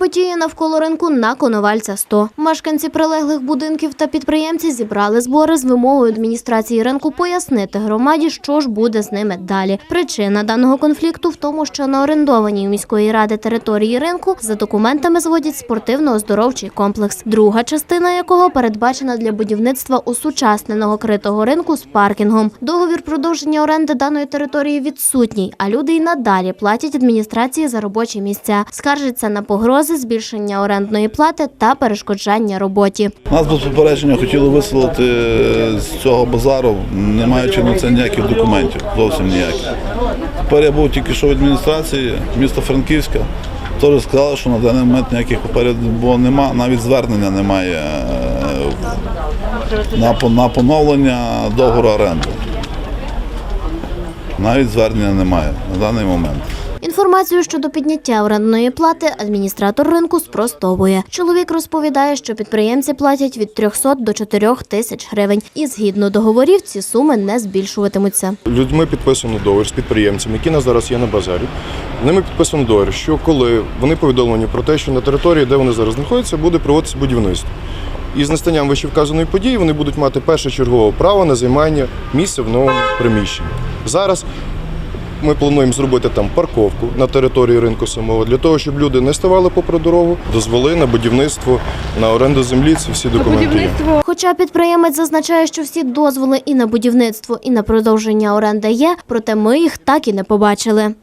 події навколо ринку на Коновальця 100. Мешканці прилеглих будинків та підприємці зібрали збори з вимогою адміністрації ринку пояснити громаді, що ж буде з ними далі. Причина даного конфлікту в тому, що на орендованій міської ради території ринку за документами зводять спортивно-оздоровчий комплекс, друга частина якого передбачена для будівництва усучасненого критого ринку з паркінгом. Договір продовження оренди даної території відсутній, а люди й надалі платять адміністрації за робочі місця, скаржаться на погрози, збільшення орендної плати та перешкоджання роботі. Нас без попередження хотіли виселити з цього базару, не маючи на це ніяких документів, зовсім ніяких. Тепер я був тільки що в адміністрації міста Франківська. Теж сказали, що на даний момент ніяких паперів бо нема, навіть звернення немає е, на поновлення договору оренди. Навіть звернення немає на даний момент. Інформацію щодо підняття орендної плати адміністратор ринку спростовує. Чоловік розповідає, що підприємці платять від 300 до 4 тисяч гривень, і згідно договорів ці суми не збільшуватимуться. Людьми підписано договір з підприємцями, які на зараз є на базарі. Ними підписано договір, що коли вони повідомлені про те, що на території, де вони зараз знаходяться, буде проводитися будівництво. І з настанням вищевказаної події вони будуть мати першочергове право на займання місця в новому приміщенні. Зараз ми плануємо зробити там парковку на території ринку самого для того, щоб люди не ставали попри дорогу, дозволи на будівництво, на оренду землі. Це всі документи є. Хоча підприємець зазначає, що всі дозволи і на будівництво, і на продовження оренди є, проте ми їх так і не побачили.